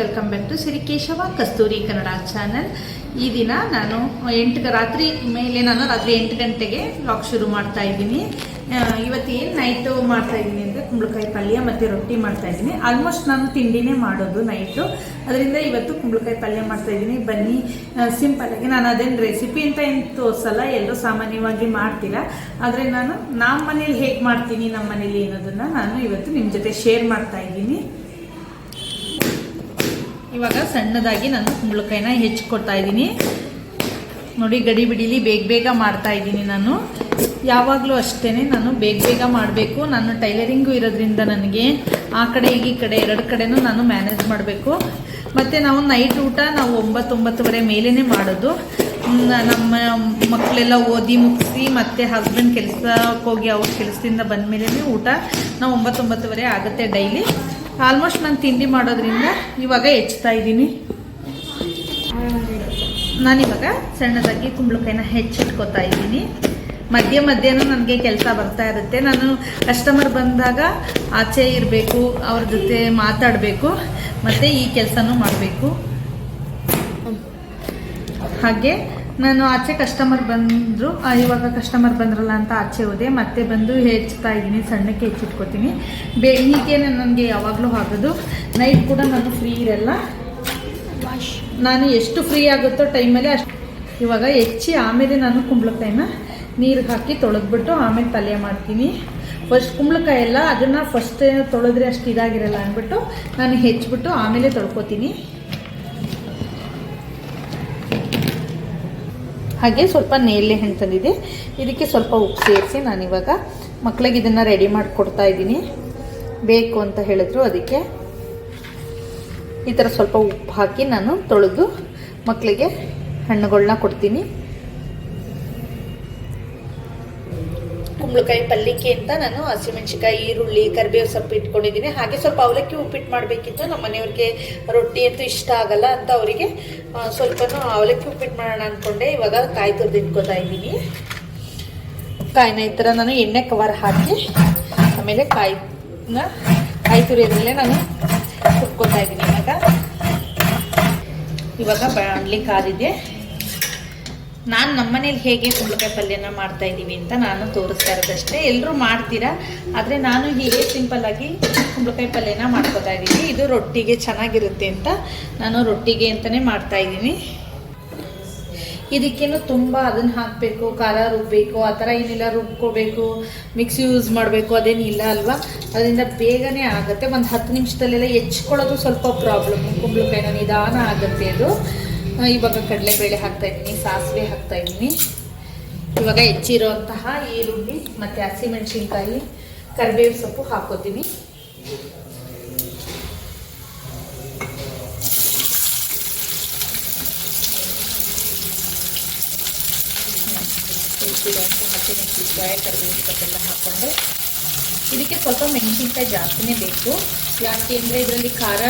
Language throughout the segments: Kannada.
Welcome back to Shri Keshava Kasturi Kannada channel ಈ ದಿನ ನಾನು ಎಂಟು ರಾತ್ರಿ ಮೇಲೆ ನಾನು ರಾತ್ರಿ ಎಂಟು ಗಂಟೆಗೆ ವ್ಲಾಗ್ ಶುರು ಮಾಡ್ತಾ ಇದ್ದೀನಿ. ಇವತ್ತೇನು ನೈಟು ಮಾಡ್ತಾ ಇದ್ದೀನಿ ಅಂದರೆ ಕುಂಬಳಕಾಯಿ ಪಲ್ಯ ಮತ್ತು ರೊಟ್ಟಿ ಮಾಡ್ತಾ ಇದ್ದೀನಿ. ಆಲ್ಮೋಸ್ಟ್ ನಾನು ತಿಂಡಿನೇ ಮಾಡೋದು ನೈಟು ಅದರಿಂದ ಇವತ್ತು ಕುಂಬಳಕಾಯಿ ಪಲ್ಯ ಮಾಡ್ತಾ ಇದ್ದೀನಿ. ಬನ್ನಿ ಸಿಂಪಲ್ಲಾಗಿ ನಾನು ಅದೇನು ರೆಸಿಪಿ ಅಂತ ಏನು ತೋರಿಸಲ್ಲ ಎಲ್ಲರೂ ಸಾಮಾನ್ಯವಾಗಿ ಮಾಡ್ತೀರಾ ಆದರೆ ನಾನು ನಮ್ಮ ಮನೇಲಿ ಹೇಗೆ ಮಾಡ್ತೀನಿ ನಮ್ಮ ಮನೇಲಿ ಅನ್ನೋದನ್ನು ನಾನು ಇವತ್ತು ನಿಮ್ಮ ಜೊತೆ ಶೇರ್ ಮಾಡ್ತಾ ಇದ್ದೀನಿ. ಇವಾಗ ಸಣ್ಣದಾಗಿ ನಾನು ಕುಂಬಳಕಾಯಿನ ಹೆಚ್ಚಿಕೊಡ್ತಾ ಇದ್ದೀನಿ. ನೋಡಿ, ಗಡಿ ಬಿಡಿಲಿ ಬೇಗ ಬೇಗ ಮಾಡ್ತಾ ಇದ್ದೀನಿ ನಾನು. ಯಾವಾಗಲೂ ಅಷ್ಟೇ ನಾನು ಬೇಗ ಬೇಗ ಮಾಡಬೇಕು. ನಾನು ಟೈಲರಿಂಗು ಇರೋದ್ರಿಂದ ನನಗೆ ಆ ಕಡೆ ಈ ಕಡೆ ಎರಡು ಕಡೆನೂ ನಾನು ಮ್ಯಾನೇಜ್ ಮಾಡಬೇಕು. ಮತ್ತು ನಾವು ನೈಟ್ ಊಟ ನಾವು ಒಂಬತ್ತೊಂಬತ್ತುವರೆ ಮೇಲೇ ಮಾಡೋದು. ನಮ್ಮ ಮಕ್ಕಳೆಲ್ಲ ಓದಿ ಮುಗಿಸಿ ಮತ್ತು ಹಸ್ಬೆಂಡ್ ಕೆಲಸಕ್ಕೆ ಹೋಗಿ ಅವ್ರ ಕೆಲಸದಿಂದ ಬಂದ ಮೇಲೇ ಊಟ. ನಾವು ಒಂಬತ್ತೊಂಬತ್ತುವರೆ ಆಗುತ್ತೆ ಡೈಲಿ. ಆಲ್ಮೋಸ್ಟ್ ನಾನು ತಿಂಡಿ ಮಾಡೋದ್ರಿಂದ ಇವಾಗ ಹೆಚ್ಚುತ್ತಾ ಇದ್ದೀನಿ. ನಾನಿವಾಗ ಸಣ್ಣದಾಗಿ ಕುಂಬಳಕಾಯಿನ ಹೆಚ್ಚಿಟ್ಕೋತಾ ಇದ್ದೀನಿ. ಮಧ್ಯ ಮಧ್ಯಾಹ್ನ ನನಗೆ ಕೆಲಸ ಬರ್ತಾ ಇರುತ್ತೆ. ನಾನು ಕಸ್ಟಮರ್ ಬಂದಾಗ ಆಚೆ ಇರಬೇಕು, ಅವ್ರ ಜೊತೆ ಮಾತಾಡಬೇಕು, ಮತ್ತು ಈ ಕೆಲಸನೂ ಮಾಡಬೇಕು. ಹಾಗೆ ನಾನು ಆಚೆ ಕಸ್ಟಮರ್ ಬಂದರು ಇವಾಗ ಕಸ್ಟಮರ್ ಬಂದ್ರಲ್ಲ ಅಂತ ಆಚೆ ಹೋದೆ. ಮತ್ತೆ ಬಂದು ಹೆಚ್ಚುತ್ತಾ ಇದ್ದೀನಿ, ಸಣ್ಣಕ್ಕೆ ಹೆಚ್ಚಿಟ್ಕೊತೀನಿ. ಬೇ, ಹೀಗೆ ನನಗೆ ಯಾವಾಗಲೂ ಆಗೋದು. ನೈಟ್ ಕೂಡ ನಾನು ಫ್ರೀ ಇರಲ್ಲ. ನಾನು ಎಷ್ಟು ಫ್ರೀ ಆಗುತ್ತೋ ಟೈಮಲ್ಲಿ ಅಷ್ಟು ಇವಾಗ ಹೆಚ್ಚಿ, ಆಮೇಲೆ ನಾನು ಕುಂಬಳಕಾಯಿನ ನೀರಿಗೆ ಹಾಕಿ ತೊಳೆದ್ಬಿಟ್ಟು ಆಮೇಲೆ ಪಲ್ಯ ಮಾಡ್ತೀನಿ. ಫಸ್ಟ್ ಕುಂಬಳಕಾಯಿ ಎಲ್ಲ ಅದನ್ನು ಫಸ್ಟ್ ತೊಳೆದ್ರೆ ಅಷ್ಟು ಇದಾಗಿರಲ್ಲ ಅಂದ್ಬಿಟ್ಟು ನಾನು ಹೆಚ್ಚಿಬಿಟ್ಟು ಆಮೇಲೆ ತೊಳ್ಕೊತೀನಿ. ಹಾಗೆ ಸ್ವಲ್ಪ ನೇರಳೆ ಹಣ್ಣು ತಂದಿದೆ ಇದಕ್ಕೆ ಸ್ವಲ್ಪ ಉಪ್ಪು ಸೇರಿಸಿ ನಾನಿವಾಗ ಮಕ್ಕಳಿಗೆ ಇದನ್ನು ರೆಡಿ ಮಾಡಿಕೊಡ್ತಾ ಇದ್ದೀನಿ. ಬೇಕು ಅಂತ ಹೇಳಿದ್ರು ಅದಕ್ಕೆ ಈ ಥರ ಸ್ವಲ್ಪ ಉಪ್ಪು ಹಾಕಿ ನಾನು ತೊಳೆದು ಮಕ್ಕಳಿಗೆ ಹಣ್ಣುಗಳನ್ನ ಕೊಡ್ತೀನಿ. ಕುಂಬಳಕಾಯಿ ಪಲ್ಲಿಕೆ ಅಂತ ನಾನು ಹಸಿಮೆಣಸಿಕಾಯಿ ಈರುಳ್ಳಿ, ಕರಿಬೇವು ಸೊಪ್ಪು ಇಟ್ಕೊಂಡಿದ್ದೀನಿ. ಹಾಗೆ ಸ್ವಲ್ಪ ಅವಲಕ್ಕಿ ಉಪ್ಪಿಟ್ಟು ಮಾಡಬೇಕಿತ್ತು. ನಮ್ಮ ಮನೆಯವ್ರಿಗೆ ರೊಟ್ಟಿ ಅಂತೂ ಇಷ್ಟ ಆಗಲ್ಲ ಅಂತ ಅವರಿಗೆ ಸ್ವಲ್ಪನೂ ಅವಲಕ್ಕಿ ಉಪ್ಪಿಟ್ಟು ಮಾಡೋಣ ಅಂದ್ಕೊಂಡೆ ಇವಾಗ ಕಾಯಿ ತುರಿದು ಇಟ್ಕೊತಾ ಇದ್ದೀನಿ. ಕಾಯಿನ ಈ ಥರ ನಾನು ಎಣ್ಣೆ ಕವರ್ ಹಾಕಿ, ಆಮೇಲೆ ಕಾಯಿನ ಕಾಯಿ ತುರಿಯೋದ್ರಲ್ಲೇ ನಾನು ಕುಟ್ಕೋತಾ ಇದ್ದೀನಿ ಇವಾಗ. ಇವಾಗ ಬಾಣಲಿ ಕಾದಿದೆ ನಾನು ನಮ್ಮನೇಲಿ ಹೇಗೆ ಕುಂಬಳಕಾಯಿ ಪಲ್ಯನ ಮಾಡ್ತಾ ಇದ್ದೀವಿ ಅಂತ ನಾನು ತೋರಿಸ್ತಾ ಇರೋದಷ್ಟೇ. ಎಲ್ಲರೂ ಮಾಡ್ತೀರಾ? ಆದರೆ ನಾನು ಹೀಗೆ ಸಿಂಪಲ್ಲಾಗಿ ಕುಂಬಳಕಾಯಿ ಪಲ್ಯನ ಮಾಡ್ಕೋತಾ ಇದ್ದೀನಿ ಇದು ರೊಟ್ಟಿಗೆ ಚೆನ್ನಾಗಿರುತ್ತೆ ಅಂತ ನಾನು ರೊಟ್ಟಿಗೆ ಅಂತಲೇ ಮಾಡ್ತಾ ಇದ್ದೀನಿ ಇದಕ್ಕೇನು ತುಂಬ ಅದನ್ನು ಹಾಕಬೇಕು, ಖಾರ ರುಬ್ಬಬೇಕು ಆ ಥರ ಏನಿಲ್ಲ ರುಬ್ಕೋಬೇಕು ಮಿಕ್ಸಿ ಯೂಸ್ ಮಾಡಬೇಕು ಅದೇನಿಲ್ಲ ಅಲ್ವಾ? ಅದರಿಂದ ಬೇಗನೆ ಆಗುತ್ತೆ. ಒಂದು ಹತ್ತು ನಿಮಿಷದಲ್ಲೆಲ್ಲ ಹೆಚ್ಕೊಳ್ಳೋದು ಸ್ವಲ್ಪ ಪ್ರಾಬ್ಲಮ್ ಕುಂಬಳಕಾಯಿನ ನಿಧಾನ ಆಗುತ್ತೆ ಅದು. ಇವಾಗ ಕಡಲೆಬೇಳೆ ಹಾಕ್ತಾ ಇದ್ದೀನಿ, ಸಾಸಿವೆ ಹಾಕ್ತಾ ಇದ್ದೀನಿ. ಇವಾಗ ಹೆಚ್ಚಿರುವಂತಹ ಈರುಳ್ಳಿ ಮತ್ತು ಹಸಿಮೆಣಸಿನ್ಕಾಯಿ ಕರಿಬೇವು ಸೊಪ್ಪು ಹೆಚ್ಚಿರೋಂಥ ಹಸಿಮೆಣಸಿನ್ಕಾಯಿ ಕರಿಬೇವು ಸೊಪ್ಪೆಲ್ಲ ಹಾಕ್ಕೊಂಡು ಇದಕ್ಕೆ ಸ್ವಲ್ಪ ಮೆಣಸಿನ್ಕಾಯಿ ಜಾಸ್ತಿನೇ ಬೇಕು. ಯಾಕೆ ಅಂದರೆ ಇದರಲ್ಲಿ ಖಾರ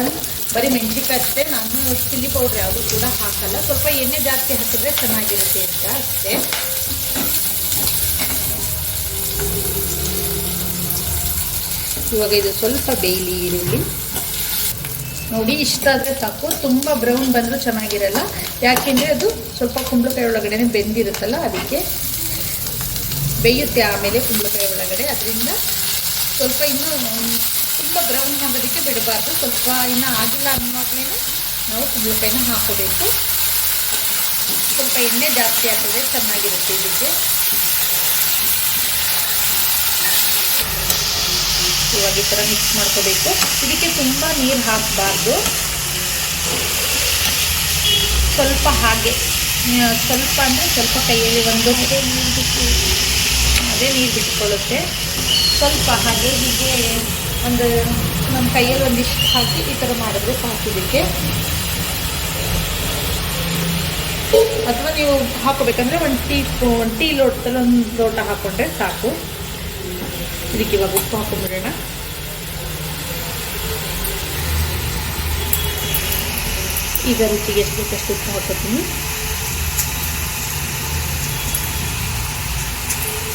ಬರೀ ಮೆಣಸಿನ್ಕಾಯಿ ಅಷ್ಟೇ, ನಾನು ಚಿಲ್ಲಿ ಪೌಡ್ರ್ ಯಾವುದು ಕೂಡ ಹಾಕಲ್ಲ. ಸ್ವಲ್ಪ ಎಣ್ಣೆ ಜಾಸ್ತಿ ಹಾಕಿದ್ರೆ ಚೆನ್ನಾಗಿರುತ್ತೆ ಅಂತ ಅಷ್ಟೇ. ಇವಾಗ ಇದು ಸ್ವಲ್ಪ ಬೇಯಲಿ ಈರುಳ್ಳಿ. ನೋಡಿ, ಇಷ್ಟ ಆದರೆ ಸಾಕು. ತುಂಬ ಬ್ರೌನ್ ಬಂದರೂ ಚೆನ್ನಾಗಿರಲ್ಲ. ಯಾಕೆಂದರೆ ಅದು ಸ್ವಲ್ಪ ಕುಂಬಳಕಾಯಿ ಒಳಗಡೆ ಬೆಂದಿರುತ್ತಲ್ಲ, ಅದಕ್ಕೆ ಬೇಯುತ್ತೆ ಆಮೇಲೆ ಕುಂಬಳಕಾಯಿ ಒಳಗಡೆ. ಅದರಿಂದ ಸ್ವಲ್ಪ ಇನ್ನೂ ತುಂಬ ಬ್ರೌನ್ ಆಗೋದಕ್ಕೆ ಬಿಡಬಾರ್ದು. ಸ್ವಲ್ಪ ಇನ್ನು ಆಗಿಲ್ಲ ಅನ್ನೋವಾಗಲೇ ನಾವು ಕುಂಬಳಕಾಯಿನ ಹಾಕೋಬೇಕು ಸ್ವಲ್ಪ ಎಣ್ಣೆ ಜಾಸ್ತಿ ಹಾಕಿದ್ರೆ ಚೆನ್ನಾಗಿರುತ್ತೆ ಇದಕ್ಕೆ. ಇವಾಗ ಈ ಥರ ಮಿಕ್ಸ್ ಮಾಡ್ಕೋಬೇಕು. ಇದಕ್ಕೆ ತುಂಬ ನೀರು ಹಾಕಬಾರ್ದು. ಸ್ವಲ್ಪ ಹಾಗೆ ಸ್ವಲ್ಪ ಅಂದರೆ ಸ್ವಲ್ಪ ಕೈಯಲ್ಲಿ ಒಂದು ಅದೇ ನೀರು ಬಿಟ್ಟು, ಅದೇ ನೀರು ಬಿಟ್ಕೊಳ್ಳುತ್ತೆ. ಸ್ವಲ್ಪ ಹಾಗೆ ಹೀಗೆ ಒಂದು ನಮ್ಮ ಕೈಯಲ್ಲಿ ಒಂದಿಷ್ಟು ಹಾಕಿ ಈ ಥರ ಮಾಡಿದ್ರೆ ಸಾಕು ಇದಕ್ಕೆ. ಅಥವಾ ನೀವು ಹಾಕೋಬೇಕಂದ್ರೆ ಒಂದು ಟೀ ಒಂದು ಟೀ ಲೋಟದಲ್ಲಿ ಒಂದು ಲೋಟ ಹಾಕ್ಕೊಂಡ್ರೆ ಸಾಕು. ಇದಕ್ಕೆ ಇವಾಗ ಉಪ್ಪು ಹಾಕೊಂಡ್ಬಿಡೋಣ ಈಗ ರುಚಿಗೆ ಎಷ್ಟು ಬೇಕಷ್ಟು ಉಪ್ಪು ಹಾಕೋತೀನಿ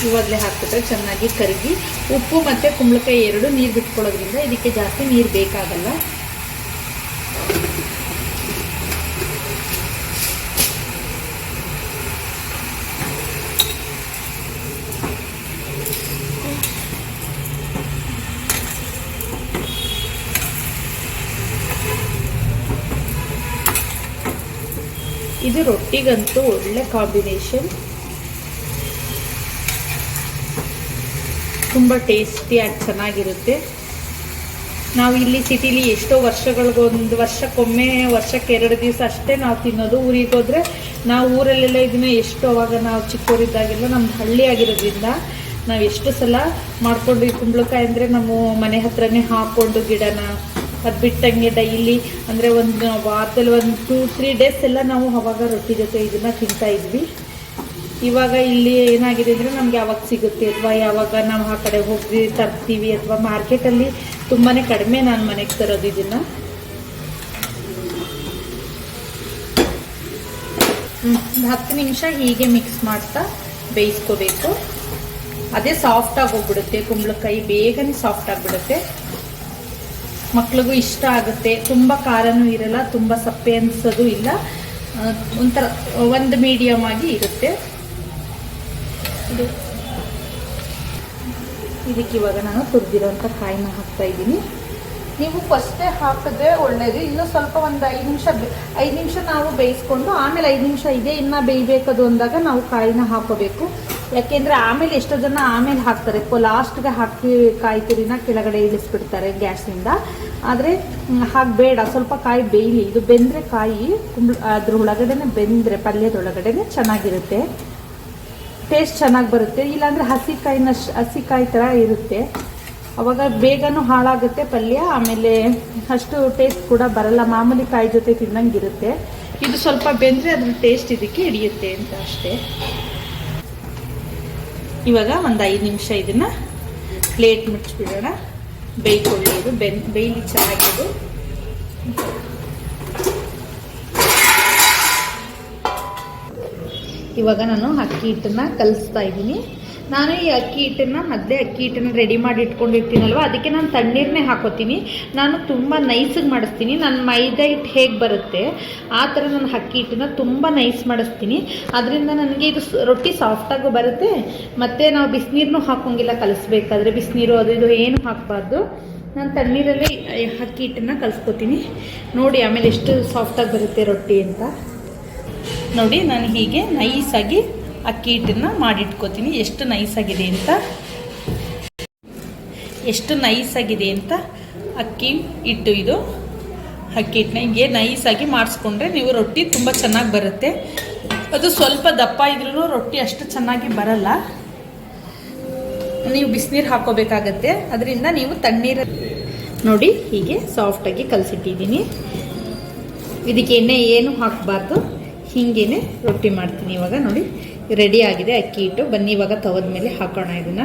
ಇವಾಗಲೇ ಹಾಕ್ಬಿಟ್ರೆ ಚೆನ್ನಾಗಿ ಕರಗಿ ಉಪ್ಪು ಮತ್ತು ಕುಂಬಳಕಾಯಿ ಎರಡು ನೀರು ಬಿಟ್ಕೊಳ್ಳೋದ್ರಿಂದ ಇದಕ್ಕೆ ಜಾಸ್ತಿ ನೀರು ಬೇಕಾಗಲ್ಲ. ಇದು ರೊಟ್ಟಿಗಂತೂ ಒಳ್ಳೆ ಕಾಂಬಿನೇಷನ್ ತುಂಬ ಟೇಸ್ಟಿಯಾಗಿ ಚೆನ್ನಾಗಿರುತ್ತೆ. ನಾವು ಇಲ್ಲಿ ಸಿಟಿಲಿ ಎಷ್ಟೋ ವರ್ಷಗಳಿಗೊಂದು ವರ್ಷಕ್ಕೊಮ್ಮೆ, ವರ್ಷಕ್ಕೆ ಎರಡು ದಿವಸ ಅಷ್ಟೇ ನಾವು ತಿನ್ನೋದು. ಊರಿಗೆ ಹೋದರೆ ನಾವು ಊರಲ್ಲೆಲ್ಲ ಇದನ್ನು ಎಷ್ಟು ಅವಾಗ ನಾವು ಚಿಕ್ಕವರಿದ್ದಾಗೆಲ್ಲ ನಮ್ದು ಹಳ್ಳಿ ಆಗಿರೋದ್ರಿಂದ ನಾವು ಎಷ್ಟು ಸಲ ಮಾಡಿಕೊಂಡು ಈ ಕುಂಬಳಕಾಯಿ ಅಂದರೆ ನಮ್ಮ ಮನೆ ಹತ್ರನೇ ಹಾಕ್ಕೊಂಡು ಗಿಡನ ಅದು ಬಿಟ್ಟಂಗೆ ಡೈಲಿ ಅಂದರೆ ಒಂದು ವಾರದಲ್ಲಿ ಒಂದು ಟೂ ತ್ರೀ ಡೇಸ್ ಎಲ್ಲ ನಾವು ಅವಾಗ ರೊಟ್ಟಿ ಜೊತೆ ಇದನ್ನು ತಿಂತಾ ಇದ್ವಿ. ಇವಾಗ ಇಲ್ಲಿ ಏನಾಗಿದೆ ಅಂದರೆ ನಮ್ಗೆ ಯಾವಾಗ ಸಿಗುತ್ತೆ ಅಥವಾ ಯಾವಾಗ ನಾವು ಆ ಕಡೆ ಹೋಗಿ ತರ್ತೀವಿ ಅಥವಾ ಮಾರ್ಕೆಟಲ್ಲಿ ತುಂಬಾ ಕಡಿಮೆ ನಾನು ಮನೆಗೆ ತರೋದು ಇದನ್ನು. ಹತ್ತು ನಿಮಿಷ ಹೀಗೆ ಮಿಕ್ಸ್ ಮಾಡ್ತಾ ಬೇಯಿಸ್ಕೋಬೇಕು. ಅದೇ ಸಾಫ್ಟ್ ಹೋಗ್ಬಿಡುತ್ತೆ ಕುಂಬಳಕಾಯಿ ಬೇಗನೆ ಸಾಫ್ಟ್ ಆಗಿಬಿಡುತ್ತೆ. ಮಕ್ಳಿಗೂ ಇಷ್ಟ ಆಗುತ್ತೆ, ತುಂಬ ಖಾರನೂ ಇರಲ್ಲ, ತುಂಬ ಸಪ್ಪೆ ಅನ್ಸೋದು ಇಲ್ಲ. ಒಂಥರ, ಒಂದು ಮೀಡಿಯಮ್ ಆಗಿ ಇರುತ್ತೆ. ಇದು. ಇದಕ್ಕೆ ಇವಾಗ ನಾನು ತುರಿದಿರೋಂಥ ಕಾಯಿನ ಹಾಕ್ತಾ ಇದ್ದೀನಿ. ನೀವು ಫಸ್ಟೇ ಹಾಕಿದ್ರೆ ಒಳ್ಳೆಯದು ಇನ್ನು ಸ್ವಲ್ಪ ಒಂದು ಐದು ನಿಮಿಷ ಐದು ನಿಮಿಷ ನಾವು ಬೇಯಿಸ್ಕೊಂಡು, ಆಮೇಲೆ ಐದು ನಿಮಿಷ ಇದೆ, ಇನ್ನು ಬೇಯಬೇಕದು ಅಂದಾಗ ನಾವು ಕಾಯಿನ ಹಾಕೋಬೇಕು. ಯಾಕೆಂದರೆ ಆಮೇಲೆ ಎಷ್ಟೋ ಜನ ಆಮೇಲೆ ಹಾಕ್ತಾರೆ. ಲಾಸ್ಟ್ಗೆ ಹಾಕಿ ಕಾಯಿ ತುರಿನ ಕೆಳಗಡೆ ಇಳಿಸ್ಬಿಡ್ತಾರೆ ಗ್ಯಾಸಿಂದ ಆದರೆ ಹಾಗೆ ಬೇಡ. ಸ್ವಲ್ಪ ಕಾಯಿ ಬೇಯಲಿ. ಇದು ಬೆಂದರೆ ಕಾಯಿ ಕುಂಬಳ ಅದ್ರ ಒಳಗಡೆನೆ ಬೆಂದರೆ, ಪಲ್ಯದೊಳಗಡೆನೆ ಚೆನ್ನಾಗಿರುತ್ತೆ. ಟೇಸ್ಟ್ ಚೆನ್ನಾಗಿ ಬರುತ್ತೆ. ಇಲ್ಲಾಂದರೆ ಹಸಿಕಾಯಿನ ಹಸಿಕಾಯಿ ಥರ ಇರುತ್ತೆ. ಅವಾಗ ಬೇಗನೂ ಹಾಳಾಗುತ್ತೆ ಪಲ್ಯ. ಆಮೇಲೆ ಅಷ್ಟು ಟೇಸ್ಟ್ ಕೂಡ ಬರಲ್ಲ. ಮಾಮೂಲಿ ಕಾಯಿ ಜೊತೆ ತಿನ್ನಂಗಿರುತ್ತೆ ಇದು ಸ್ವಲ್ಪ ಬೆಂದರೆ ಅದ್ರ ಟೇಸ್ಟ್ ಇದಕ್ಕೆ ಹಿಡಿಯುತ್ತೆ ಅಂತ ಅಷ್ಟೇ. ಇವಾಗ ಒಂದು ಐದು ನಿಮಿಷ ಇದನ್ನ ಪ್ಲೇಟ್ ಮುಚ್ಚಿಬಿಡೋಣ. ಬೇಯ್ಕೊಳ್ಳಿ ಇದು. ಬೆನ್, ಬೇಯ್ಲಿ ಚೆನ್ನಾಗಿದು ಇವಾಗ ನಾನು ಅಕ್ಕಿ ಹಿಟ್ಟನ್ನ ಕಲಿಸ್ತಾ ಇದ್ದೀನಿ. ನಾನು ಈ ಅಕ್ಕಿ ಹಿಟ್ಟನ್ನ ಮೊದಲೇ ಅಕ್ಕಿ ಹಿಟ್ಟನ್ನ ರೆಡಿ ಮಾಡಿ ಇಟ್ಕೊಂಡಿರ್ತೀನಲ್ವ? ಅದಕ್ಕೆ ನಾನು ತಣ್ಣೀರನ್ನೇ ಹಾಕೋತೀನಿ. ನಾನು ತುಂಬ ನೈಸಿಗೆ ಮಾಡಿಸ್ತೀನಿ. ನನ್ನ ಮೈದಾ ಹಿಟ್ಟು ಹೇಗೆ ಬರುತ್ತೆ, ಆ ಥರ ನಾನು ಅಕ್ಕಿ ಹಿಟ್ಟನ್ನ ತುಂಬ ನೈಸ್ ಮಾಡಿಸ್ತೀನಿ. ಅದರಿಂದ ನನಗೆ ಇದು ರೊಟ್ಟಿ ಸಾಫ್ಟಾಗೂ ಬರುತ್ತೆ. ಮತ್ತು ನಾವು ಬಿಸಿನೀರನ್ನೂ ಹಾಕೋಂಗಿಲ್ಲ ಕಲಿಸ್ಬೇಕಾದ್ರೆ. ಬಿಸಿನೀರು ಅದು ಇದು ಏನು ಹಾಕಬಾರ್ದು. ನಾನು ತಣ್ಣೀರಲ್ಲಿ ಅಕ್ಕಿ ಹಿಟ್ಟನ್ನ ಕಲಿಸ್ಕೊತೀನಿ. ನೋಡಿ ಆಮೇಲೆ ಎಷ್ಟು ಸಾಫ್ಟಾಗಿ ಬರುತ್ತೆ ರೊಟ್ಟಿ ಅಂತ. ನೋಡಿ, ನಾನು ಹೀಗೆ ನೈಸಾಗಿ ಅಕ್ಕಿ ಹಿಟ್ಟನ್ನ ಮಾಡಿಟ್ಕೋತೀನಿ. ಎಷ್ಟು ನೈಸಾಗಿದೆ ಅಂತ? ಎಷ್ಟು ನೈಸಾಗಿದೆ ಅಂತ? ಅಕ್ಕಿ ಹಿಟ್ಟು ಇದು. ಅಕ್ಕಿ ಹಿಟ್ಟನ್ನ ಹಿಂಗೆ ನೈಸಾಗಿ ಮಾಡಿಸ್ಕೊಂಡ್ರೆ ನೀವು ರೊಟ್ಟಿ ತುಂಬ ಚೆನ್ನಾಗಿ ಬರುತ್ತೆ. ಅದು ಸ್ವಲ್ಪ ದಪ್ಪ ಇದ್ರೂ ರೊಟ್ಟಿ ಅಷ್ಟು ಚೆನ್ನಾಗಿ ಬರಲ್ಲ. ನೀವು ಬಿಸಿನೀರು ಹಾಕೋಬೇಕಾಗತ್ತೆ. ಅದರಿಂದ ನೀವು ತಣ್ಣೀರು ನೋಡಿ, ಹೀಗೆ ಸಾಫ್ಟಾಗಿ ಕಲಸಿಟ್ಟಿದ್ದೀನಿ. ಇದಕ್ಕೆ ಎಣ್ಣೆ ಏನು ಹಾಕಬಾರ್ದು. ಹೀಗೇನೆ ರೊಟ್ಟಿ ಮಾಡ್ತೀನಿ ಇವಾಗ ನೋಡಿ. ರೆಡಿ ಆಗಿದೆ ಅಕ್ಕಿ ಹಿಟ್ಟು. ಬನ್ನಿ ಇವಾಗ ತವದ ಮೇಲೆ ಹಾಕೋಣ ಇದನ್ನ.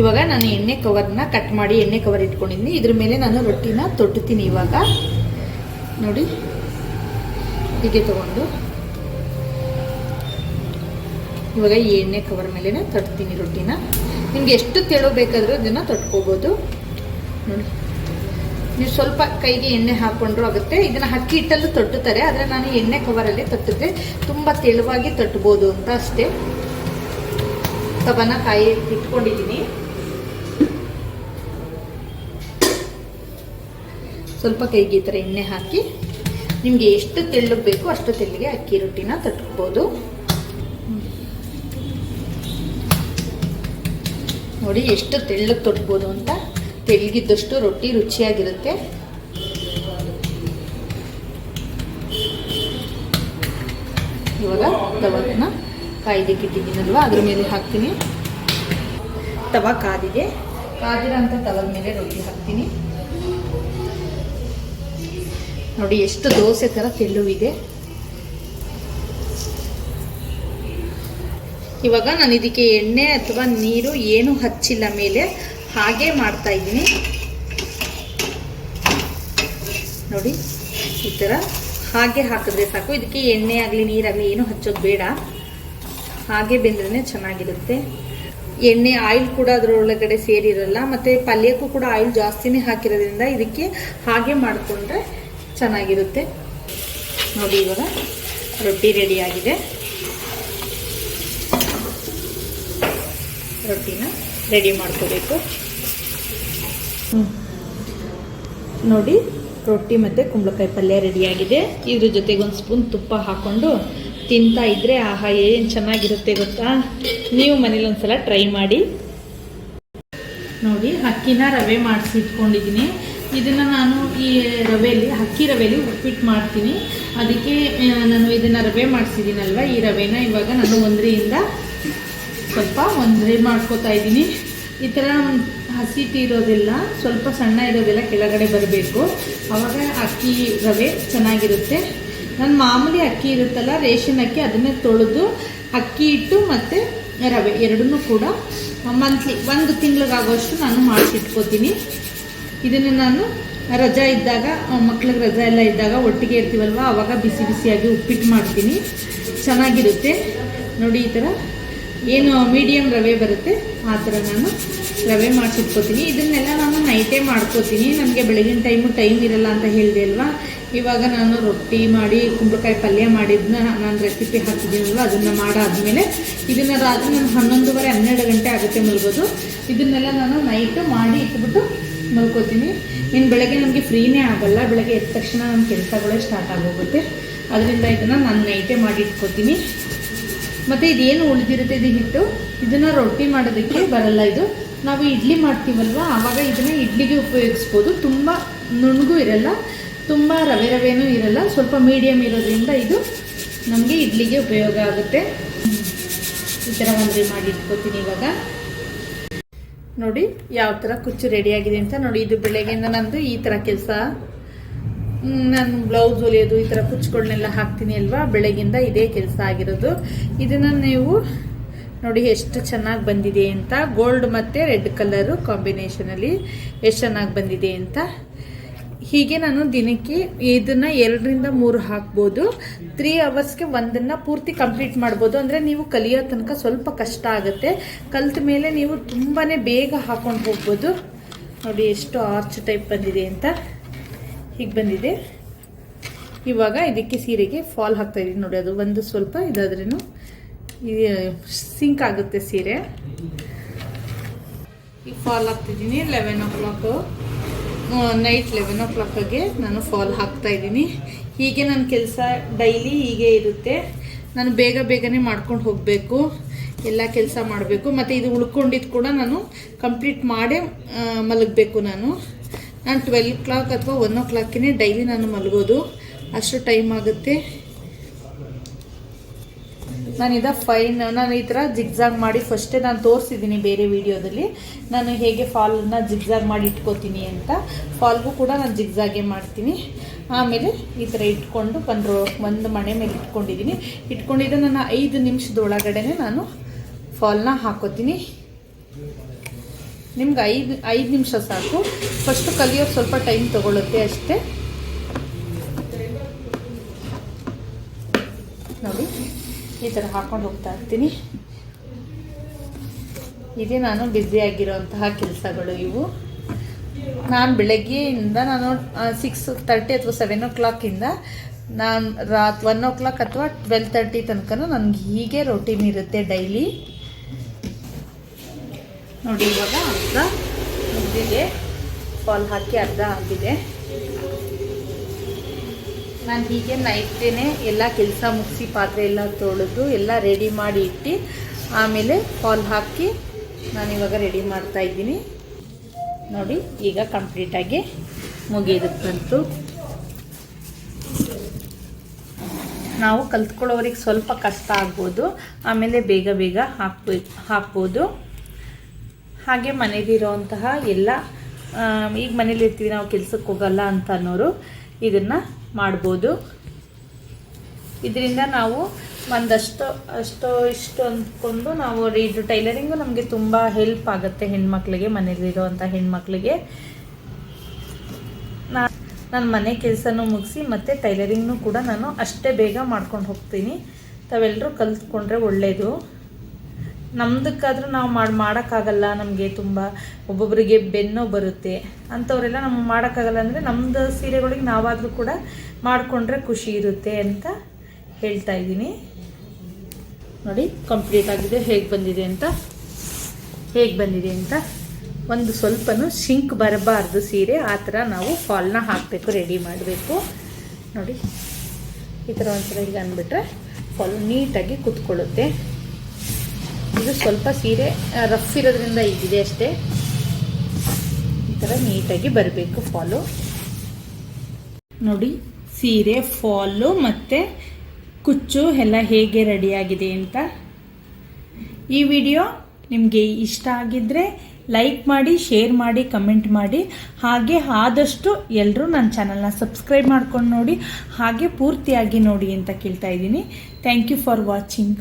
ಇವಾಗ ನಾನು ಎಣ್ಣೆ ಕವರ್ನ ಕಟ್ ಮಾಡಿ ಎಣ್ಣೆ ಕವರ್ ಇಟ್ಕೊಂಡಿದ್ದೀನಿ. ಇದ್ರ ಮೇಲೆ ನಾನು ರೊಟ್ಟಿನ ತೊಟ್ಟುತ್ತೀನಿ ಇವಾಗ. ನೋಡಿ. ಹೀಗೆ ತಗೊಂಡು. ಇವಾಗ ಈ ಎಣ್ಣೆ ಕವರ್ ಮೇಲೇ ತಟ್ತೀನಿ ರೊಟ್ಟಿನ. ನಿಮ್ಗೆ ಎಷ್ಟು ತೆಳು ಬೇಕಾದರೂ ಇದನ್ನು ತಟ್ಕೋಬೋದು. ನೋಡಿ. ನೀವು ಸ್ವಲ್ಪ ಕೈಗೆ ಎಣ್ಣೆ ಹಾಕೊಂಡ್ರು ಆಗುತ್ತೆ. ಇದನ್ನ ಅಕ್ಕಿ ಹಿಟ್ಟಲ್ಲೂ ತೊಟ್ಟುತ್ತಾರೆ. ಆದರೆ ನಾನು ಎಣ್ಣೆ ಕವರಲ್ಲಿ ತಟ್ಟಿದ್ರೆ ತುಂಬ ತೆಳುವಾಗಿ ತಟ್ಟಬೋದು ಅಂತ ಅಷ್ಟೇ. ಕಬನ ಕಾಯಿ ಇಟ್ಕೊಂಡಿದ್ದೀನಿ. ಸ್ವಲ್ಪ ಕೈಗೆ ಈ ಥರ ಎಣ್ಣೆ ಹಾಕಿ ನಿಮಗೆ ಎಷ್ಟು ತೆಳ್ಳು ಬೇಕು ಅಷ್ಟು ತೆಳ್ಳಿಗೆ ಅಕ್ಕಿ ರೊಟ್ಟಿನ ತಟ್ಟಬಹುದು ನೋಡಿ ಎಷ್ಟು ತೆಳ್ಳಗೆ ತೊಟ್ಬೋದು ಅಂತ. ತೆಳ್ಳಗಿದ್ದಷ್ಟು ರೊಟ್ಟಿ ರುಚಿಯಾಗಿರುತ್ತೆ. ಇವಾಗ ತವನ್ನ ಕಾಯ್ದಕ್ಕೆ ಇಟ್ಟಿದ್ದೀನಲ್ವ? ಅದ್ರ ಮೇಲೆ ಹಾಕ್ತೀನಿ. ತವ ಕಾದಿದೆ ಕಾದಿರೋಂಥ ತವದ ಮೇಲೆ ರೊಟ್ಟಿ ಹಾಕ್ತೀನಿ. ನೋಡಿ, ಎಷ್ಟು ದೋಸೆ ಥರ ತೆಳ್ಳುವಿದೆ ಇವಾಗ ನಾನು ಇದಕ್ಕೆ ಎಣ್ಣೆ ಅಥವಾ ನೀರು ಏನು ಹಚ್ಚಿಲ್ಲ ಮೇಲೆ ಹಾಗೆ ಮಾಡ್ತಾ ಇದ್ದೀನಿ. ನೋಡಿ, ಈ ಥರ ಹಾಗೆ ಹಾಕಿದ್ರೆ ಸಾಕು. ಇದಕ್ಕೆ ಎಣ್ಣೆ ಆಗಲಿ ನೀರಾಗಲಿ ಏನು ಹಚ್ಚೋದು ಬೇಡ. ಹಾಗೆ ಬೆಂದ್ರೇ ಚೆನ್ನಾಗಿರುತ್ತೆ. ಎಣ್ಣೆ ಆಯಿಲ್ ಕೂಡ ಅದರೊಳಗಡೆ ಸೇರಿರಲ್ಲ, ಮತ್ತು ಪಲ್ಯಕ್ಕೂ ಕೂಡ ಆಯಿಲ್ ಜಾಸ್ತಿನೇ ಹಾಕಿರೋದ್ರಿಂದ ಇದಕ್ಕೆ ಹಾಗೆ ಮಾಡಿಕೊಂಡ್ರೆ ಚೆನ್ನಾಗಿರುತ್ತೆ. ನೋಡಿ, ಇವಾಗ ರೊಟ್ಟಿ ರೆಡಿಯಾಗಿದೆ ರೊಟ್ಟಿನ ರೆಡಿ ಮಾಡ್ಕೋಬೇಕು. ನೋಡಿ, ರೊಟ್ಟಿ ಮತ್ತು ಕುಂಬಳಕಾಯಿ ಪಲ್ಯ ರೆಡಿಯಾಗಿದೆ ಇದ್ರ ಜೊತೆಗೆ ಒಂದು ಸ್ಪೂನ್ ತುಪ್ಪ ಹಾಕ್ಕೊಂಡು ತಿಂತಾ ಇದ್ದರೆ ಆಹಾ, ಏನು ಚೆನ್ನಾಗಿರುತ್ತೆ ಗೊತ್ತಾ? ನೀವು ಮನೇಲಿ ಒಂದ್ಸಲ ಟ್ರೈ ಮಾಡಿ. ನೋಡಿ, ಅಕ್ಕಿನ ರವೆ ಮಾಡಿಸಿ ಇಟ್ಕೊಂಡಿದ್ದೀನಿ ಇದನ್ನು ನಾನು ಈ ರವೆಯಲ್ಲಿ, ಅಕ್ಕಿ ರವೆಯಲ್ಲಿ ಉಪ್ಪಿಟ್ಟು ಮಾಡ್ತೀನಿ. ಅದಕ್ಕೆ ನಾನು ಇದನ್ನು ರವೆ ಮಾಡಿಸಿದ್ದೀನಲ್ವ? ಈ ರವೆನ ಇವಾಗ ನಾನು ಒಂದರಿಂದ ಸ್ವಲ್ಪ ಒಂದು ರೇ ಮಾಡ್ಕೋತಾ ಇದ್ದೀನಿ. ಈ ಥರ ಹಸಿಟ್ಟು ಇರೋದಿಲ್ಲ, ಸ್ವಲ್ಪ ಸಣ್ಣ ಇರೋದಿಲ್ಲ, ಕೆಳಗಡೆ ಬರಬೇಕು. ಆವಾಗ ಅಕ್ಕಿ ರವೆ ಚೆನ್ನಾಗಿರುತ್ತೆ. ನಾನು ಮಾಮೂಲಿ ಅಕ್ಕಿ ಇರುತ್ತಲ್ಲ, ರೇಷನ್ ಅಕ್ಕಿ, ಅದನ್ನೇ ತೊಳೆದು ಅಕ್ಕಿ ಹಿಟ್ಟು ಮತ್ತು ರವೆ ಎರಡನ್ನೂ ಕೂಡ ಮಂತ್ಲಿ ಒಂದು ತಿಂಗಳಿಗಾಗುವಷ್ಟು ನಾನು ಮಾಡಿಸಿಟ್ಕೋತೀನಿ. ಇದನ್ನು ನಾನು ರಜಾ ಇದ್ದಾಗ, ಮಕ್ಳಿಗೆ ರಜಾ ಎಲ್ಲ ಇದ್ದಾಗ ಒಟ್ಟಿಗೆ ಇರ್ತೀವಲ್ವ ಆವಾಗ ಬಿಸಿ ಬಿಸಿಯಾಗಿ ಉಪ್ಪಿಟ್ಟು ಮಾಡ್ತೀನಿ. ಚೆನ್ನಾಗಿರುತ್ತೆ. ನೋಡಿ ಈ ಥರ ಏನು ಮೀಡಿಯಮ್ ರವೆ ಬರುತ್ತೆ, ಆ ಥರ ನಾನು ರವೆ ಮಾಡಿಸಿಟ್ಕೋತೀನಿ. ಇದನ್ನೆಲ್ಲ ನಾನು ನೈಟೇ ಮಾಡ್ಕೋತೀನಿ. ನನಗೆ ಬೆಳಗಿನ ಟೈಮು ಟೈಮ್ ಇರಲ್ಲ ಅಂತ ಹೇಳಿದೆ ಅಲ್ವಾ? ಇವಾಗ ನಾನು ರೊಟ್ಟಿ ಮಾಡಿ, ಕುಂಬಳಕಾಯಿ ಪಲ್ಯ ಮಾಡಿದ್ನ, ನಾನು ರೆಸಿಪಿ ಹಾಕಿದ್ದೀನಲ್ವ, ಅದನ್ನು ಮಾಡಾದಮೇಲೆ ಇದನ್ನು ರಾತ್ರಿ ನಾನು ಹನ್ನೊಂದುವರೆ, ಹನ್ನೆರಡು ಗಂಟೆ ಆಗುತ್ತೆ ಮಲ್ಗೋದು. ಇದನ್ನೆಲ್ಲ ನಾನು ನೈಟ್ ಮಾಡಿ ಇಟ್ಬಿಟ್ಟು ಮಲ್ಕೋತೀನಿ. ಇನ್ನು ಬೆಳಗ್ಗೆ ನನಗೆ ಫ್ರೀನೇ ಆಗೋಲ್ಲ. ಬೆಳಗ್ಗೆ ಎದ್ದ ತಕ್ಷಣ ನನ್ನ ಕೆಲಸಗಳೇ ಸ್ಟಾರ್ಟ್ ಆಗೋಗುತ್ತೆ. ಅದರಿಂದ ಇದನ್ನು ನಾನು ನೈಟೇ ಮಾಡಿ ಇಟ್ಕೋತೀನಿ. ಮತ್ತು ಇದೇನು ಉಳಿದಿರುತ್ತೆ ಇದು ಹಿಟ್ಟು? ಇದನ್ನು ರೊಟ್ಟಿ ಮಾಡೋದಕ್ಕೆ ಬರಲ್ಲ ಇದು. ನಾವು ಇಡ್ಲಿ ಮಾಡ್ತೀವಲ್ವ? ಆವಾಗ ಇದನ್ನು ಇಡ್ಲಿಗೆ ಉಪಯೋಗಿಸ್ಬೋದು. ತುಂಬ ನುಣ್ಗೂ ಇರಲ್ಲ, ತುಂಬ ರವೆ ರವೆನೂ ಇರಲ್ಲ. ಸ್ವಲ್ಪ ಮೀಡಿಯಂ ಇರೋದ್ರಿಂದ ಇದು ನಮಗೆ ಇಡ್ಲಿಗೆ ಉಪಯೋಗ ಆಗುತ್ತೆ. ಈ ಥರ ಒಂದು ಮಾಡಿ ಇಟ್ಕೋತೀನಿ ಇವಾಗ. ನೋಡಿ, ಯಾವ ಥರ ಕುಚ್ಚು ರೆಡಿಯಾಗಿದೆ ಅಂತ. ನೋಡಿ, ಇದು ಬೆಳಗ್ಗೆಯಿಂದ ನಂದು ಈ ಥರ ಕೆಲಸ. ನಾನು ಬ್ಲೌಸ್ ಹೊಲಿಯೋದು ಈ ಥರ ಕುಚ್ಚುಗಳನ್ನೆಲ್ಲ ಹಾಕ್ತೀನಿ ಅಲ್ವಾ? ಬೆಳಗಿಂದ ಇದೇ ಕೆಲಸ ಆಗಿರೋದು. ಇದನ್ನು ನೀವು ನೋಡಿ ಎಷ್ಟು ಚೆನ್ನಾಗಿ ಬಂದಿದೆ ಅಂತ. ಗೋಲ್ಡ್ ಮತ್ತು ರೆಡ್ ಕಲರು ಕಾಂಬಿನೇಷನಲ್ಲಿ ಎಷ್ಟು ಚೆನ್ನಾಗಿ ಬಂದಿದೆ ಅಂತ. ಹೀಗೆ ನಾನು ದಿನಕ್ಕೆ ಇದನ್ನು ಎರಡರಿಂದ ಮೂರು ಹಾಕ್ಬೋದು. ತ್ರೀ ಅವರ್ಸ್ಗೆ ಒಂದನ್ನು ಪೂರ್ತಿ ಕಂಪ್ಲೀಟ್ ಮಾಡ್ಬೋದು. ಅಂದರೆ ನೀವು ಕಲಿಯೋ ತನಕ ಸ್ವಲ್ಪ ಕಷ್ಟ ಆಗುತ್ತೆ. ಕಲ್ತ ಮೇಲೆ ನೀವು ತುಂಬಾ ಬೇಗ ಹಾಕ್ಕೊಂಡು ಹೋಗ್ಬೋದು. ನೋಡಿ ಎಷ್ಟು ಆರ್ಚ್ ಟೈಪ್ ಬಂದಿದೆ ಅಂತ. ಹೀಗೆ ಬಂದಿದೆ. ಇವಾಗ ಇದಕ್ಕೆ ಸೀರೆಗೆ ಫಾಲ್ ಹಾಕ್ತಾ ಇದ್ದೀನಿ ನೋಡಿ, ಅದು ಒಂದು ಸ್ವಲ್ಪ ಇದಾದ್ರೂ ಸಿಂಕ್ ಆಗುತ್ತೆ ಸೀರೆ. ಈಗ ಫಾಲ್ ಹಾಕ್ತಿದ್ದೀನಿ eleven o'clock night eleven ಓ ಕ್ಲಾಕಾಗೆ ನಾನು ಫಾಲ್ ಹಾಕ್ತಾ ಇದ್ದೀನಿ ಹೀಗೆ ನನ್ನ ಕೆಲಸ ಡೈಲಿ ಹೀಗೆ ಇರುತ್ತೆ. ನಾನು ಬೇಗ ಬೇಗನೆ ಮಾಡ್ಕೊಂಡು ಹೋಗಬೇಕು, ಎಲ್ಲ ಕೆಲಸ ಮಾಡಬೇಕು, ಮತ್ತು ಇದು ಉಳ್ಕೊಂಡಿದ್ದು ಕೂಡ ನಾನು ಕಂಪ್ಲೀಟ್ ಮಾಡೇ ಮಲಗಬೇಕು ನಾನು. ನಾನು ಟ್ವೆಲ್ ಕ್ಲಾಕ್ ಅಥವಾ ಒನ್ ಓ ಕ್ಲಾಕಿನೇ ಡೈಲಿ ನಾನು ಮಲಗೋದು. ಅಷ್ಟು ಟೈಮ್ ಆಗುತ್ತೆ. ನಾನು ಇದ ಫೈನ್ ನಾನು ಈ ಥರ ಜಿಗ್ಜಾಗ್ ಮಾಡಿ ಫಸ್ಟೇ ನಾನು ತೋರಿಸಿದ್ದೀನಿ ಬೇರೆ ವಿಡಿಯೋದಲ್ಲಿ ನಾನು ಹೇಗೆ ಫಾಲನ್ನ ಜಿಗ್ಜಾಗ್ ಮಾಡಿ ಇಟ್ಕೋತೀನಿ ಅಂತ. ಫಾಲ್ಗೂ ಕೂಡ ನಾನು ಜಿಗ್ಜಾಗೆ ಮಾಡ್ತೀನಿ. ಆಮೇಲೆ ಈ ಥರ ಇಟ್ಕೊಂಡು ಬಂದರು, ಒಂದು ಮಣೆ ಮೇಲೆ ಇಟ್ಕೊಂಡಿದ್ದೀನಿ ಇಟ್ಕೊಂಡಿದ್ದ ನಾನು ಐದು ನಿಮಿಷದೊಳಗಡೆ ನಾನು ಫಾಲ್ನ ಹಾಕೋತೀನಿ. ನಿಮ್ಗೆ ಐದು ಐದು ನಿಮಿಷ ಸಾಕು. ಫಸ್ಟು ಕಲಿಯೋದು ಸ್ವಲ್ಪ ಟೈಮ್ ತೊಗೊಳುತ್ತೆ ಅಷ್ಟೇ. ನೋಡಿ, ಈ ಥರ ಹಾಕೊಂಡು ಹೋಗ್ತಾ ಇರ್ತೀನಿ. ಇದೇ ನಾನು ಬ್ಯುಸಿಯಾಗಿರೋಂತಹ ಕೆಲಸಗಳು ಇವು. ನಾನು ಬೆಳಗ್ಗೆಯಿಂದ ನಾನು ಸಿಕ್ಸ್ ತರ್ಟಿ ಅಥವಾ ಸೆವೆನ್ ಓ ಕ್ಲಾಕಿಂದ ನಾನು ರಾತ್ ಒನ್ ಓ ಕ್ಲಾಕ್ ಅಥವಾ ಟ್ವೆಲ್ ತರ್ಟಿ ತನಕ ನನಗೆ ಹೀಗೆ ರೊಟೀನ್ ಇರುತ್ತೆ ಡೈಲಿ ನೋಡಿ ಇವಾಗ ಅರ್ಧ ಮುದ್ದಿಗೆ ಫಾಲ್ ಹಾಕಿ ಅರ್ಧ ಆಗಿದೆ ನಾನು ಹೀಗೆ ನೈಟೇನೆ ಎಲ್ಲ ಕೆಲಸ ಮುಗಿಸಿ ಪಾತ್ರೆ ಎಲ್ಲ ತೊಳೆದು ಎಲ್ಲ ರೆಡಿ ಮಾಡಿ ಇಟ್ಟು ಆಮೇಲೆ ಫಾಲ್ ಹಾಕಿ ನಾನು ಇವಾಗ ರೆಡಿ ಮಾಡ್ತಾ ಇದ್ದೀನಿ. ನೋಡಿ, ಈಗ ಕಂಪ್ಲೀಟಾಗಿ ಬಂತು. ನಾವು ಕಲ್ತ್ಕೊಳ್ಳೋರಿಗೆ ಸ್ವಲ್ಪ ಕಷ್ಟ ಆಗ್ಬೋದು. ಆಮೇಲೆ ಬೇಗ ಬೇಗ ಹಾಕ್ಬೋ ಹಾಕ್ಬೋದು. ಹಾಗೆ ಮನೇಲಿರೋವಂತಹ ಎಲ್ಲ ಈಗ ಮನೇಲಿ ಇರ್ತೀವಿ ನಾವು ಕೆಲ್ಸಕ್ಕೆ ಹೋಗಲ್ಲ ಅಂತ ಅನ್ನೋರು ಇದನ್ನು ಮಾಡ್ಬೋದು. ಇದರಿಂದ ನಾವು ಒಂದಷ್ಟು, ಅಷ್ಟು ಇಷ್ಟು ಅಂದ್ಕೊಂಡು ನಾವು ಇದು ಟೈಲರಿಂಗು ನಮಗೆ ತುಂಬ ಹೆಲ್ಪ್ ಆಗುತ್ತೆ ಹೆಣ್ಮಕ್ಳಿಗೆ ಮನೇಲಿರೋವಂಥ ಹೆಣ್ಮಕ್ಳಿಗೆ. ನಾ ನನ್ನ ಮನೆ ಕೆಲಸನೂ ಮುಗಿಸಿ ಮತ್ತು ಟೈಲರಿಂಗ್ನು ಕೂಡ ನಾನು ಅಷ್ಟೇ ಬೇಗ ಮಾಡ್ಕೊಂಡು ಹೋಗ್ತೀನಿ. ತಾವೆಲ್ಲರೂ ಕಲ್ತ್ಕೊಂಡ್ರೆ ಒಳ್ಳೆಯದು ನಮ್ದಕ್ಕಾದ್ರೂ ನಾವು ಮಾಡಿ, ಮಾಡೋಕ್ಕಾಗಲ್ಲ, ನಮಗೆ ತುಂಬ ಒಬ್ಬೊಬ್ಬರಿಗೆ ಬೆನ್ನೋ ಬರುತ್ತೆ. ಅಂಥವರೆಲ್ಲ ನಮ್ಗೆ ಮಾಡೋಕ್ಕಾಗಲ್ಲ ಅಂದರೆ ನಮ್ಮದು ಸೀರೆಗಳಿಗೆ ನಾವಾದರೂ ಕೂಡ ಮಾಡಿಕೊಂಡ್ರೆ ಖುಷಿ ಇರುತ್ತೆ ಅಂತ ಹೇಳ್ತಾ ಇದ್ದೀನಿ. ನೋಡಿ ಕಂಪ್ಲೀಟ್ ಆಗಿದೆ. ಹೇಗೆ ಬಂದಿದೆ ಅಂತ? ಹೇಗೆ ಬಂದಿದೆ ಅಂತ? ಒಂದು ಸ್ವಲ್ಪನೂ ಶಿಂಕ್ ಬರಬಾರ್ದು ಸೀರೆ. ಆ ಥರ ನಾವು ಫಾಲ್ನ ಹಾಕಬೇಕು, ರೆಡಿ ಮಾಡಬೇಕು. ನೋಡಿ, ಈ ಥರ ಒಂದ್ಸಲ ಈಗ ಅಂದ್ಬಿಟ್ರೆ ಫಾಲ್ ನೀಟಾಗಿ ಕುತ್ಕೊಳ್ಳುತ್ತೆ. ಇದು ಸ್ವಲ್ಪ ಸೀರೆ ರಫ್ ಇರೋದ್ರಿಂದ ಇದಿದೆ ಅಷ್ಟೇ. ಈ ಥರ ನೀಟಾಗಿ ಬರಬೇಕು ಫಾಲು ನೋಡಿ, ಸೀರೆ ಫಾಲು ಮತ್ತು ಕುಚ್ಚು ಎಲ್ಲ ಹೇಗೆ ರೆಡಿಯಾಗಿದೆ ಅಂತ. ಈ ವಿಡಿಯೋ ನಿಮಗೆ ಇಷ್ಟ ಆಗಿದ್ದರೆ ಲೈಕ್ ಮಾಡಿ ಶೇರ್ ಮಾಡಿ ಕಮೆಂಟ್ ಮಾಡಿ. ಹಾಗೆ ಆದಷ್ಟು ಎಲ್ಲರೂ ನನ್ನ ಚಾನಲ್ನ ಸಬ್ಸ್ಕ್ರೈಬ್ ಮಾಡ್ಕೊಂಡು ನೋಡಿ. ಹಾಗೆ ಪೂರ್ತಿಯಾಗಿ ನೋಡಿ ಅಂತ ಕೇಳ್ತಾ ಇದ್ದೀನಿ. Thank you for watching